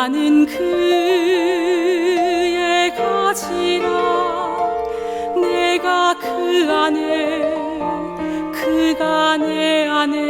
나는 그의 가지라. 내가 그 안에 그가 내 안에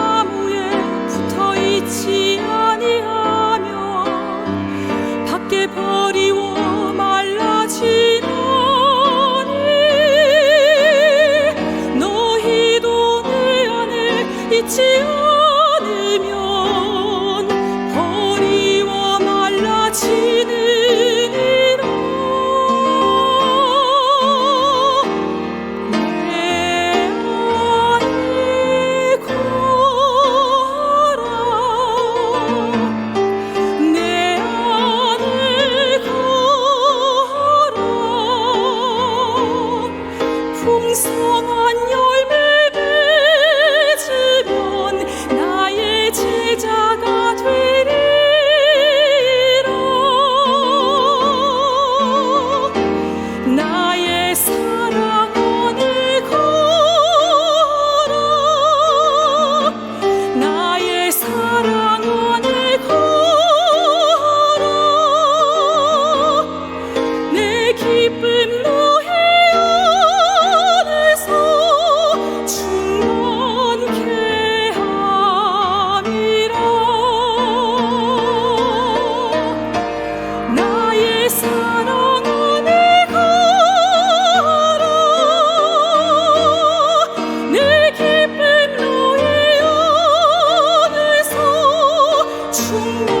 버리워 말라지나니. 너희도 내 안에 있지 않 Senhor.